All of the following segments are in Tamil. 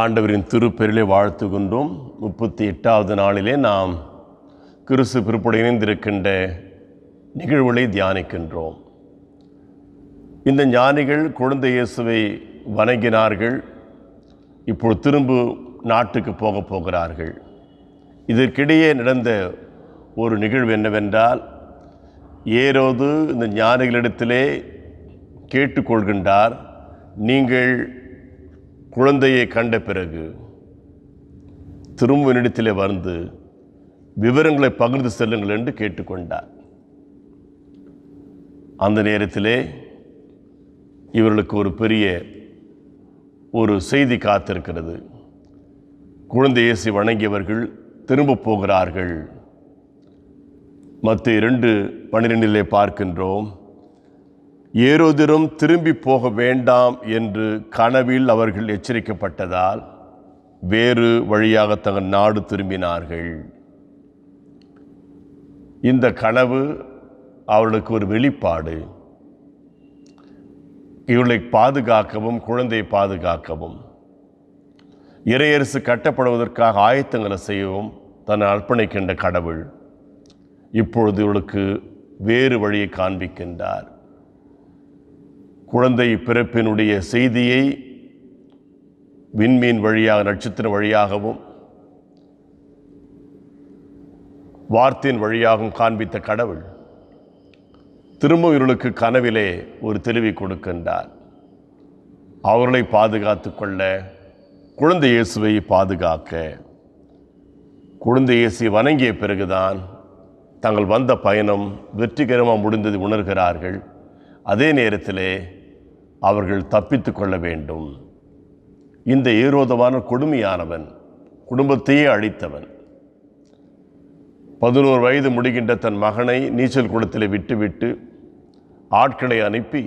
ஆண்டவரின் திருப்பெருளை வாழ்த்துகின்றோம். முப்பத்தி எட்டாவது நாளிலே நாம் கிறிஸ்து பிற்பட இணைந்திருக்கின்ற நிகழ்வுகளை தியானிக்கின்றோம். இந்த ஞானிகள் குழந்தை இயேசுவை வணங்கினார்கள். இப்போது திரும்ப நாட்டுக்கு போகப் போகிறார்கள். இதற்கிடையே நடந்த ஒரு நிகழ்வு என்னவென்றால் ஏரோது இந்த ஞானிகளிடத்திலே கேட்டுக்கொள்கின்றார் நீங்கள் குழந்தையை கண்ட பிறகு திரும்ப என்னிடத்திலே வந்து விவரங்களை பகிர்ந்து செல்லுங்கள் என்று கேட்டுக்கொண்டார். அந்த நேரத்திலே இவர்களுக்கு ஒரு பெரிய ஒரு செய்தி காத்திருக்கிறது. குழந்தை இயேசு வணங்கியவர்கள் திரும்ப போகிறார்கள். மற்ற இரண்டு பன்னிரெண்டிலே பார்க்கின்றோம். ஏரோதிரும் திரும்பி போக வேண்டாம் என்று கனவில் அவர்கள் எச்சரிக்கப்பட்டதால் வேறு வழியாக தங்கள் நாடு திரும்பினார்கள். இந்த கனவு அவர்களுக்கு ஒரு வெளிப்பாடு. இவர்களை பாதுகாக்கவும் குழந்தையை பாதுகாக்கவும் இறையரசு கட்டப்படுவதற்காக ஆயத்தங்களை செய்யவும் தன்னை அர்ப்பணிக்கின்ற கடவுள் இப்பொழுது இவளுக்கு வேறு வழியை காண்பிக்கின்றார். குழந்தை பிறப்பினுடைய செய்தியை விண்மீன் வழியாக நட்சத்திர வழியாகவும் வார்த்தையின் வழியாகவும் காண்பித்த கடவுள் திரும்ப இவர்களுக்கு கனவிலே ஒரு தெளிவை கொடுக்கின்றார். அவர்களை பாதுகாத்து கொள்ள குழந்தை இயேசுவை பாதுகாக்க குழந்தை இயேசு வணங்கிய பிறகுதான் தங்கள் வந்த பயணம் வெற்றிகரமாக முடிந்தது உணர்கிறார்கள். அதே நேரத்திலே அவர்கள் தப்பித்து கொள்ள வேண்டும். இந்த ஏரோதமான கொடுமையானவன் குடும்பத்தையே அழித்தவன். பதினோரு வயது முடிகின்ற தன் மகனை நீச்சல் குளத்தில் விட்டுவிட்டு ஆட்களை அனுப்பி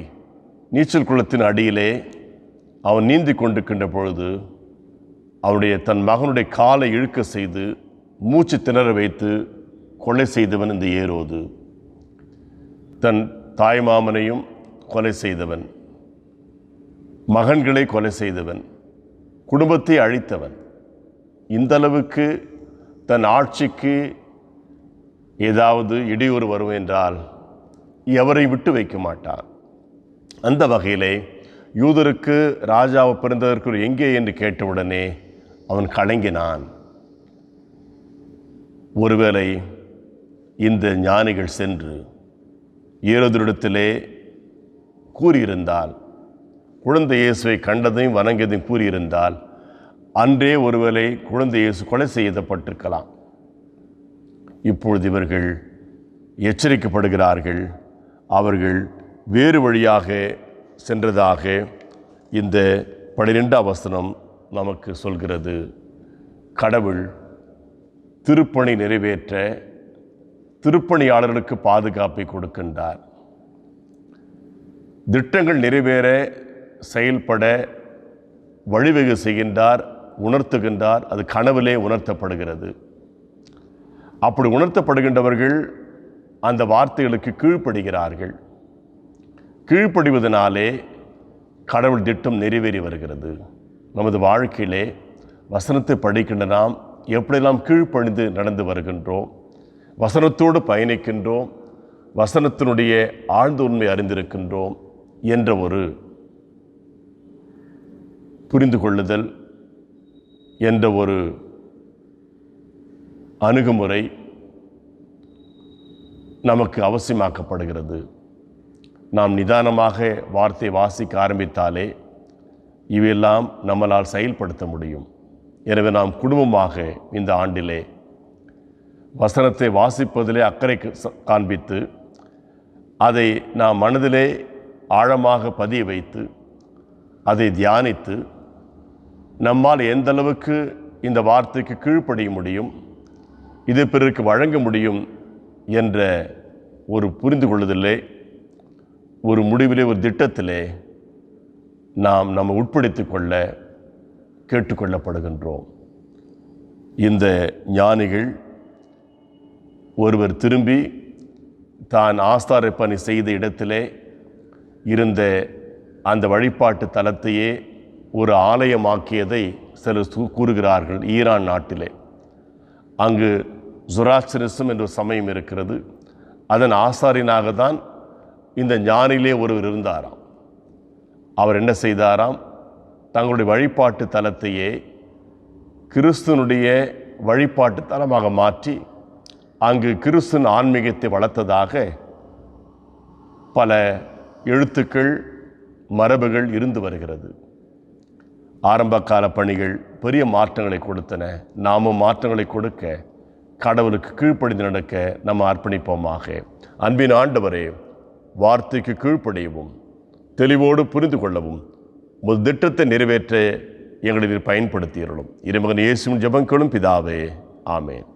நீச்சல் குளத்தின் அடியிலே அவன் நீந்தி கொண்டிருக்கின்ற பொழுது அவனுடைய தன் மகனுடைய காலை இழுக்க செய்து மூச்சு திணற வைத்து கொலை செய்தவன் இந்த ஏரோது. தன் தாய்மாமனையும் கொலை செய்தவன். மகன்களை கொலை செய்தவன் குடும்பத்தை அழித்தவன். இந்தளவுக்கு தன் ஆட்சிக்கு ஏதாவது இடையூறு வரும் என்றால் எவரை விட்டு வைக்க மாட்டான்? அந்த வகையிலே யூதருக்கு ராஜாவை பிறந்ததற்கு எங்கே என்று கேட்டவுடனே அவன் கலங்கினான். ஒருவேளை இந்த ஞானிகள் சென்று ஏரோதரிடத்திலே கூறியிருந்தால் குழந்தை இயேசுவை கண்டதையும் வணங்கியதையும் கூறியிருந்தால் அன்றே ஒருவேளை குழந்தை இயேசு கொலை செய்யப்பட்டிருக்கலாம். இப்பொழுது இவர்கள் எச்சரிக்கப்படுகிறார்கள். அவர்கள் வேறு வழியாக சென்றதாக இந்த பனிரெண்டாம் வசனம் நமக்கு சொல்கிறது. கடவுள் திருப்பணி நிறைவேற்ற திருப்பணியாளர்களுக்கு பாதுகாப்பை கொடுக்கின்றார். திட்டங்கள் நிறைவேற செயல்பட வழிவகை செய்கின்றார் உணர்த்துகின்றார் அது கனவிலே உணர்த்தப்படுகிறது. அப்படி உணர்த்தப்படுகின்றவர்கள் அந்த வார்த்தைகளுக்கு கீழ்ப்படுகிறார்கள். கீழ்ப்படிவதனாலே கடவுள் திட்டம் நிறைவேறி வருகிறது. நமது வாழ்க்கையிலே வசனத்தை படிக்கின்ற நாம் எப்படியெல்லாம் கீழ்ப்பணிந்து நடந்து வருகின்றோம் வசனத்தோடு பயணிக்கின்றோம் வசனத்தினுடைய ஆழ்ந்த உண்மை அறிந்திருக்கின்றோம் என்ற ஒரு புரிந்து கொள்ளுதல் என்ற ஒரு அணுகுமுறை நமக்கு அவசியமாக்கப்படுகிறது. நாம் நிதானமாக வார்த்தை வாசிக்க ஆரம்பித்தாலே இவையெல்லாம் நம்மளால் செயல்படுத்த முடியும். எனவே நாம் குடும்பமாக இந்த ஆண்டிலே வசனத்தை வாசிப்பதிலே அக்கறை காண்பித்து அதை நாம் மனதிலே ஆழமாக பதிய வைத்து அதை தியானித்து நம்மால் எந்த அளவுக்கு இந்த வார்த்தைக்கு கீழ்ப்படிய முடியும் இது பிறருக்கு வழங்க முடியும் என்ற ஒரு புரிந்து கொள்ளுதலே ஒரு முடிவிலே ஒரு திட்டத்திலே நாம் நம்ம உட்படுத்தி கொள்ள கேட்டுக்கொள்ளப்படுகின்றோம் இந்த ஞானிகள் ஒருவர் திரும்பி தான் ஆஸ்தார பணி செய்த இடத்திலே இருந்த அந்த வழிபாட்டு தலத்தையே ஒரு ஆலயமாக்கியதை சிலர் கூறுகிறார்கள் ஈரான் நாட்டிலே. அங்கு ஜுராஸ்டரிசம் என்ற ஒரு சமயம் இருக்கிறது. அதன் ஆசாரியனாக தான் இந்த ஞானிலே ஒருவர் இருந்தாராம். அவர் என்ன செய்தாராம்? தங்களுடைய வழிபாட்டு தலத்தையே கிறிஸ்துனுடைய வழிபாட்டு தலமாக மாற்றி அங்கு கிறிஸ்துன் ஆன்மீகத்தை வளர்த்ததாக பல எழுத்துக்கள் மரபுகள் இருந்து வருகிறது. ஆரம்பகால பணிகள் பெரிய மாற்றங்களை கொடுத்தன. நாமும் மாற்றங்களை கொடுக்க கடவுளுக்கு கீழ்ப்படிந்து நடக்க நம்ம அர்ப்பணிப்போமாக. அன்பின் ஆண்டவரே வார்த்தைக்கு கீழ்ப்படியவும் தெளிவோடு புரிந்து கொள்ளவும் உமது திட்டத்தை நிறைவேற்ற எங்களை நீர் பயன்படுத்தியிருளும். இறைமகன் இயேசுவின் ஜபங்களும் பிதாவே ஆமேன்.